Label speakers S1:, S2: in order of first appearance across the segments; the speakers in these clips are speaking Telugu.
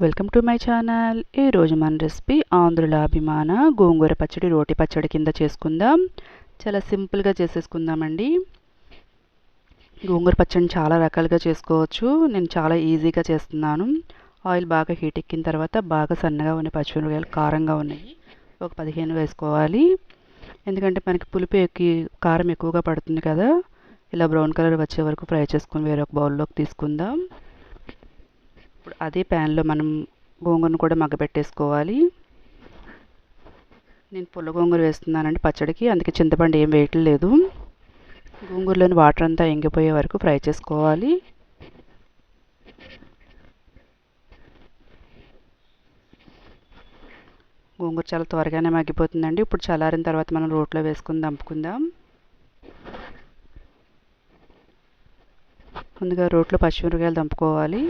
S1: Welcome to my channel. ఈరోజు మన రెసిపీ ఆంధ్రుల అభిమాన గోంగూర పచ్చడి రోటి పచ్చడి కింద చేసుకుందాం. చాలా సింపుల్గా చేసేసుకుందామండి. గోంగూర పచ్చడిని చాలా రకాలుగా చేసుకోవచ్చు. నేను చాలా ఈజీగా చేస్తున్నాను. ఆయిల్ బాగా హీట్ ఎక్కిన తర్వాత బాగా సన్నగా ఉన్న పచ్చిమిరపకాయలు కారంగా ఉన్నాయి. ఒక పదిహేను వేసుకోవాలి. ఎందుకంటే మనకి పులుపు ఎక్కి కారం ఎక్కువగా పడుతుంది కదా. ఇలా బ్రౌన్ కలర్ వచ్చే వరకు ఫ్రై చేసుకుని వేరొక బౌల్లోకి తీసుకుందాం. ఇప్పుడు అదే ప్యాన్లో మనం గోంగూరను కూడా మగ్గబెట్టేసుకోవాలి. నేను పుల్ల గోంగూర వేస్తున్నానండి పచ్చడికి అందుకే చింతపండు ఏం వేయట్లేదు గోంగూరలోని వాటర్ అంతా ఎంగిపోయే వరకు ఫ్రై చేసుకోవాలి. గోంగూర చాలా త్వరగానే మగ్గిపోతుందండి. ఇప్పుడు చల్లారిన తర్వాత మనం రోట్లో వేసుకుని దంపుకుందాం. ముందుగా రోట్లో పచ్చిమిరపకాయలు దంపుకోవాలి.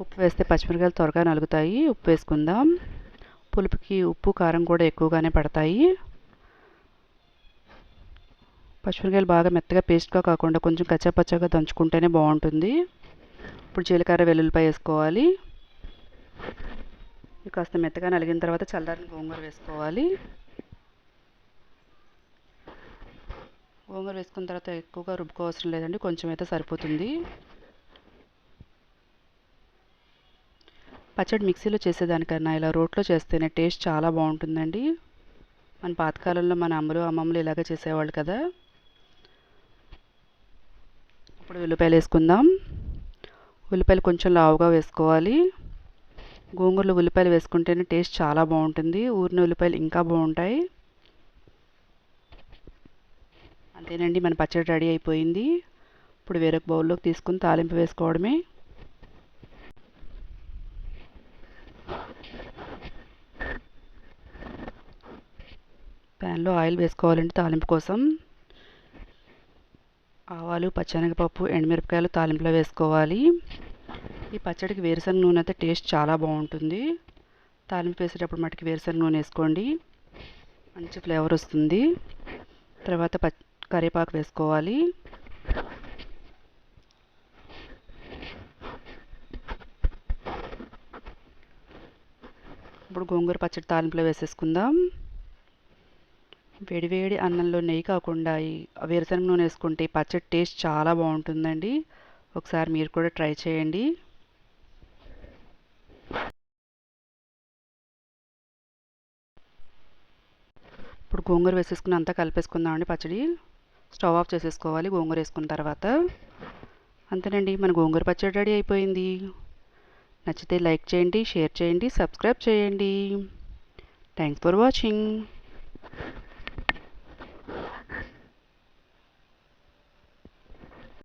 S1: ఉప్పు వేస్తే పచ్చిమిరకాయలు త్వరగా నలుగుతాయి. ఉప్పు వేసుకుందాం. పులుపుకి ఉప్పు కారం కూడా ఎక్కువగానే పడతాయి. పచ్చిమిరకాయలు బాగా మెత్తగా పేస్ట్గా కాకుండా కొంచెం కచ్చాపచ్చాగా దంచుకుంటేనే బాగుంటుంది. ఇప్పుడు జీలకర్ర వెల్లుల్లిపాయ వేసుకోవాలి. కాస్త మెత్తగా నలిగిన తర్వాత చల్లారిన గోంగూర వేసుకోవాలి. గోంగూర వేసుకున్న తర్వాత ఎక్కువగా రుబ్బుకోవసరం లేదండి కొంచెం అయితే సరిపోతుంది. పచ్చడి మిక్సీలో చేసేదానికన్నా ఇలా రోట్లో చేస్తేనే టేస్ట్ చాలా బాగుంటుందండి. మన పాతకాలంలో మన అమ్మలు అమ్మమ్మలు ఇలాగ చేసేవాళ్ళు కదా. ఇప్పుడు ఉల్లిపాయలు వేసుకుందాం. ఉల్లిపాయలు కొంచెం లావుగా వేసుకోవాలి. గోంగూరలో ఉల్లిపాయలు వేసుకుంటేనే టేస్ట్ చాలా బాగుంటుంది. ఊరిన ఉల్లిపాయలు ఇంకా బాగుంటాయి. అంతేనండి మన పచ్చడి రెడీ అయిపోయింది. ఇప్పుడు వేరొక బౌల్లోకి తీసుకుని తాలింపు వేసుకోవడమే. ప్యాన్లో ఆయిల్ వేసుకోవాలండి తాలింపు కోసం ఆవాలు పచ్చనగపప్పు ఎండుమిరపకాయలు తాలింపులో వేసుకోవాలి. ఈ పచ్చడికి వేరుశనగ నూనె అయితే టేస్ట్ చాలా బాగుంటుంది. తాలింపు వేసేటప్పుడు మటుకు వేరుశనగ నూనె వేసుకోండి. మంచి ఫ్లేవర్ వస్తుంది. తర్వాత ప కరివేపాకు వేసుకోవాలి. ఇప్పుడు గోంగూర పచ్చడి తాలింపులో వేసేసుకుందాం. వేడివేడి అన్నంలో నెయ్యి కాకుండా వేరుశనగ నూనె వేసుకుంటే పచ్చడి టేస్ట్ చాలా బాగుంటుందండి. ఒకసారి మీరు కూడా ట్రై చేయండి. ఇప్పుడు గోంగూర వేసేసుకుని అంతా కలిపేసుకుందామండి పచ్చడి. స్టవ్ ఆఫ్ చేసేసుకోవాలి గోంగూర వేసుకున్న తర్వాత. అంతేనండి మన గోంగూర పచ్చడి రెడీ అయిపోయింది. నచ్చితే లైక్ చేయండి షేర్ చేయండి సబ్స్క్రైబ్ చేయండి. Thanks for watching.